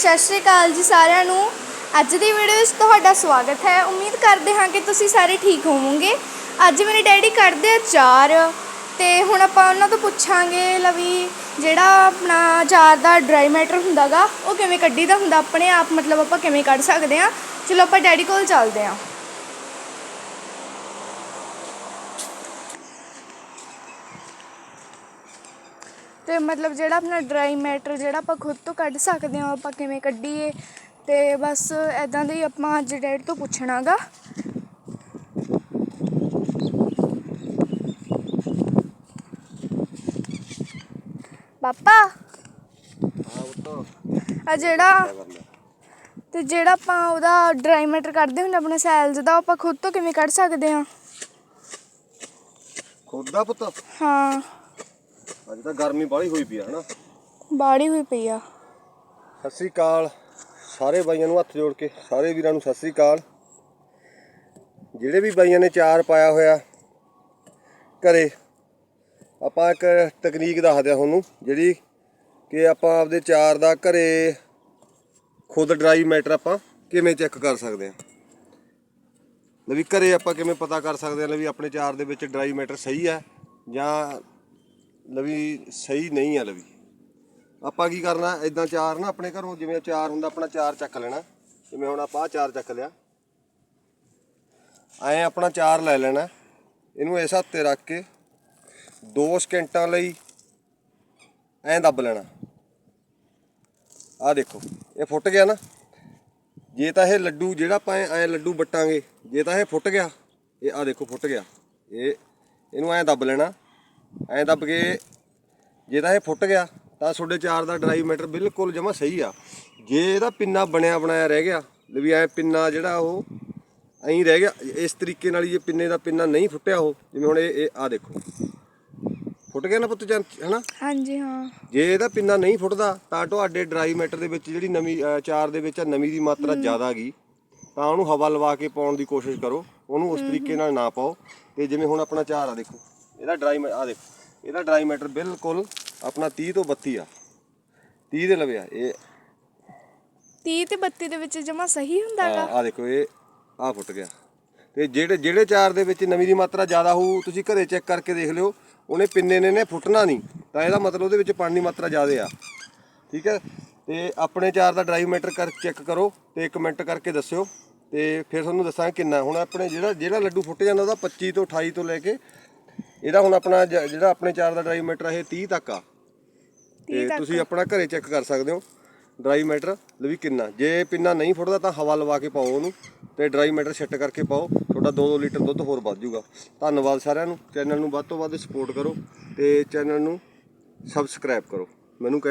ਸਤਿ ਸ਼੍ਰੀ ਅਕਾਲ ਜੀ ਸਾਰਿਆਂ ਨੂੰ। ਅੱਜ ਦੀ ਵੀਡੀਓ ਵਿੱਚ ਤੁਹਾਡਾ ਸਵਾਗਤ ਹੈ। ਉਮੀਦ ਕਰਦੇ ਹਾਂ ਕਿ ਤੁਸੀਂ ਸਾਰੇ ਠੀਕ ਹੋਵੋਗੇ। ਅੱਜ ਮੇਰੇ ਡੈਡੀ ਕੱਢਦੇ ਆ ਚਾਰ ਤੇ ਹੁਣ ਆਪਾਂ ਉਹਨਾਂ ਤੋਂ ਪੁੱਛਾਂਗੇ ਲਵੀ ਜਿਹੜਾ ਆਪਣਾ ਚਾਰ ਦਾ ਡਰਾਈ ਮੈਟਰ ਹੁੰਦਾਗਾ, ਉਹ ਕਿਵੇਂ ਕੱਢੀਦਾ ਹੁੰਦਾ? ਆਪਣੇ ਆਪ ਮਤਲਬ ਆਪਾਂ ਕਿਵੇਂ ਕੱਢ ਸਕਦੇ ਆ ਚਲੋ ਆਪਾਂ ਡੈਡੀ ਕੋਲ ਚੱਲਦੇ ਆ ਤੇ ਮਤਲਬ ਜਿਹੜਾ ਆਪਣਾ ਡਰਾਈ ਮੈਟਰ ਜਿਹੜਾ ਆਪਾਂ ਖੁਦ ਤੋਂ ਕੱਢ ਸਕਦੇ ਹਾਂ ਆਪਾਂ ਕਿਵੇਂ ਕੱਢੀਏ ਤੇ ਬਸ ਐਦਾਂ ਦੇ ਹੀ ਆਪਾਂ ਅੱਜ ਡੈਡ ਤੋਂ ਪੁੱਛਣਾਗਾ ਪਾਪਾ? ਆ ਜਿਹੜਾ ਤੇ ਜਿਹੜਾ ਆਪਾਂ ਉਹਦਾ ਡਰਾਈ ਮੈਟਰ ਕੱਢਦੇ ਹੁੰਦੇ ਆਪਣੇ ਸੈਲਸ ਦਾ ਉਹ ਆਪਾਂ ਖੁਦ ਤੋਂ ਕਿਵੇਂ ਕੱਢ ਸਕਦੇ ਹਾਂ? ਖੁਦ ਦਾ ਪੁੱਤ? ਹਾਂ। ਅੱਜ ਤਾਂ ਗਰਮੀ ਬਾਹਲੀ ਹੋਈ ਪਈ ਆ ਹਨਾ? ਬਾੜੀ ਹੋਈ ਪਈ ਆ। ਸਤਿ ਸ੍ਰੀ ਅਕਾਲ। ਸਾਰੇ ਬਾਈਆਂ ਨੂੰ ਹੱਥ ਜੋੜ ਕੇ ਸਾਰੇ ਵੀਰਾਂ ਨੂੰ ਸਤਿ ਸ੍ਰੀ ਅਕਾਲ। ਜਿਹੜੇ ਵੀ ਬਾਈਆਂ ਨੇ ਚਾਰ ਪਾਇਆ ਹੋਇਆ ਘਰੇ ਆਪਾਂ ਇੱਕ ਤਕਨੀਕ ਦੱਸਦੇ ਆ ਤੁਹਾਨੂੰ ਜਿਹੜੀ ਕਿ ਆਪਾਂ ਆਪਦੇ ਚਾਰ ਦਾ ਘਰੇ ਖੁਦ ਡਰਾਈ ਮੈਟਰ ਆਪਾਂ ਕਿਵੇਂ ਚੈੱਕ ਕਰ ਸਕਦੇ ਆ ਲਵੀ ਘਰੇ ਆਪਾਂ ਕਿਵੇਂ ਪਤਾ ਕਰ ਸਕਦੇ ਆ ਲਵੀ ਆਪਣੇ ਚਾਰ ਦੇ ਵਿੱਚ ਡਰਾਈ ਮੈਟਰ ਸਹੀ ਹੈ ਜਾਂ ਲਵੀ ਸਹੀ ਨਹੀਂ ਆ ਲਵੀ। ਆਪਾਂ ਕੀ ਕਰਨਾ ਇਦਾਂ ਚਾਰ ਨਾ ਆਪਣੇ ਘਰੋਂ, ਜਿਵੇਂ ਚਾਰ ਹੁੰਦਾ, ਆਪਣਾ ਚਾਰ ਚੱਕ ਲੈਣਾ। ਜਿਵੇਂ ਹੁਣ ਆਪਾਂ ਆਹ ਚਾਰ ਚੱਕ ਲਿਆ। ਐਂ ਆਪਣਾ ਚਾਰ ਲੈ ਲੈਣਾ। ਇਹਨੂੰ ਇਸ ਹੱਥ ਰੱਖ ਕੇ 2 ਸਕਿੰਟਾਂ ਲਈ ਐਂ ਦੱਬ ਲੈਣਾ। ਆਹ ਦੇਖੋ, ਇਹ ਫੁੱਟ ਗਿਆ ਨਾ। ਜੇ ਤਾਂ ਇਹ ਲੱਡੂ, ਜਿਹੜਾ ਆਪਾਂ ਐਂ ਐਂ ਲੱਡੂ ਵੱਟਾਂਗੇ, ਜੇ ਤਾਂ ਇਹ ਫੁੱਟ ਗਿਆ, ਇਹ ਆਹ ਦੇਖੋ ਫੁੱਟ ਗਿਆ। ਇਹ ਇਹਨੂੰ ਐਂ ਦੱਬ ਲੈਣਾ। ਐਂ ਦੱਬ ਕੇ ਜੇ ਤਾਂ ਇਹ ਫੁੱਟ ਗਿਆ ਤਾਂ ਤੁਹਾਡੇ ਚਾਰ ਦਾ ਡਰਾਈ ਮੈਟਰ ਬਿਲਕੁਲ ਜਮਾ ਸਹੀ ਆ। ਜੇ ਇਹਦਾ ਪਿੰਨਾ ਬਣਿਆ ਬਣਾਇਆ ਰਹਿ ਗਿਆ ਵੀ ਐ ਪਿੰਨਾ ਜਿਹੜਾ ਉਹ ਐਂ ਰਹਿ ਗਿਆ ਇਸ ਤਰੀਕੇ ਨਾਲ ਜੇ ਪਿੰਨੇ ਦਾ ਪਿੰਨਾ ਨਹੀਂ ਫੁੱਟਿਆ ਉਹ ਜਿਵੇਂ ਹੁਣ ਇਹ ਆ ਦੇਖੋ। ਫੁੱਟ ਗਿਆ ਨਾ ਪੁੱਤ ਚੰਨ ਹਨਾ? ਹਾਂਜੀ ਹਾਂ। ਜੇ ਇਹਦਾ ਪਿੰਨਾ ਨਹੀਂ ਫੁੱਟਦਾ ਤਾਂ ਤੁਹਾਡੇ ਡਰਾਈ ਮੈਟਰ ਦੇ ਵਿੱਚ ਜਿਹੜੀ ਨਵੀਂ ਚਾਰ ਦੇ ਵਿੱਚ ਨਮੀ ਦੀ ਮਾਤਰਾ ਜ਼ਿਆਦਾ ਗਈ ਤਾਂ ਉਹਨੂੰ ਹਵਾ ਲਵਾ ਕੇ ਪਾਉਣ ਦੀ ਕੋਸ਼ਿਸ਼ ਕਰੋ ਉਹਨੂੰ ਉਸ ਤਰੀਕੇ ਨਾਲ ਨਾ ਪਾਓ। ਤੇ ਜਿਵੇਂ ਹੁਣ ਆਪਣਾ ਚਾਰ ਆ ਦੇਖੋ। ਇਹਦਾ ਡਰਾਈ ਆ ਦੇਖੋ ਇਹਦਾ ਡਰਾਈ ਮੈਟਰ ਬਿਲਕੁਲ ਆਪਣਾ 30 ਤੋਂ 32 ਆ। 30 ਦੇ ਲਵੇ ਆ ਇਹ 30 ਤੇ 32 ਦੇ ਵਿੱਚ ਜਮਾ ਸਹੀ ਹੁੰਦਾਗਾ ਆ ਦੇਖੋ ਇਹ ਆ ਫੁੱਟ ਗਿਆ। ਤੇ ਜਿਹੜੇ ਜਿਹੜੇ ਚਾਰ ਦੇ ਵਿੱਚ ਨਮੀ ਦੀ ਮਾਤਰਾ ਜ਼ਿਆਦਾ ਹੋਊ ਤੁਸੀਂ ਘਰੇ ਚੈੱਕ ਕਰਕੇ ਦੇਖ ਲਿਓ ਉਹਨੇ ਪਿੰਨੇ ਨੇ ਨੇ ਫੁੱਟਣਾ ਨਹੀਂ ਤਾਂ ਇਹਦਾ ਮਤਲਬ ਉਹਦੇ ਵਿੱਚ ਪਾਣੀ ਦੀ ਮਾਤਰਾ ਜ਼ਿਆਦਾ ਆ। ਠੀਕ ਹੈ? ਤੇ ਆਪਣੇ ਚਾਰ ਦਾ ਡਰਾਈਵ ਮੀਟਰ ਕਰ ਚੈੱਕ ਕਰੋ ਤੇ ਕਮੈਂਟ ਕਰਕੇ ਦੱਸਿਓ। ਤੇ ਫਿਰ ਤੁਹਾਨੂੰ ਦੱਸਾਂਗੇ ਕਿੰਨਾ। ਹੁਣ ਆਪਣੇ ਜਿਹੜਾ ਜਿਹੜਾ ਲੱਡੂ ਫੁੱਟ ਜਾਂਦਾ ਉਹਦਾ 25 ਤੋਂ 28 ਤੋਂ ਲੈ ਕੇ ਇਹਦਾ ਹੁਣ ਆਪਣਾ ਜ- ਜਿਹੜਾ ਆਪਣੇ ਚਾਰ ਦਾ ਡਰਾਈਵ ਮੀਟਰ ਇਹ 30 ਤੱਕ ਆ। ਤੇ ਤੁਸੀਂ ਆਪਣਾ ਘਰੇ ਚੈੱਕ ਕਰ ਸਕਦੇ ਹੋ ਡਰਾਈ ਮੈਟਰ ਲਵੀ ਕਿੰਨਾ। ਜੇ ਪਿੰਨਾ ਨਹੀਂ ਫੁੱਟਦਾ ਤਾਂ ਹਵਾ ਲਵਾ ਕੇ ਪਾਓ ਉਹਨੂੰ ਤੇ ਡਰਾਈ ਮੈਟਰ ਸੈੱਟ ਕਰਕੇ ਪਾਓ। ਤੁਹਾਡਾ 2-2 ਲੀਟਰ ਦੁੱਧ ਹੋਰ ਵੱਧ ਜਾਊਗਾ ਧੰਨਵਾਦ ਸਾਰਿਆਂ ਨੂੰ। ਚੈਨਲ ਨੂੰ ਵੱਧ ਤੋਂ ਵੱਧ ਸਪੋਰਟ ਕਰੋ ਤੇ ਚੈਨਲ ਨੂੰ ਸਬਸਕ੍ਰਾਈਬ ਕਰੋ। ਮੈਨੂੰ ਕਹਿ-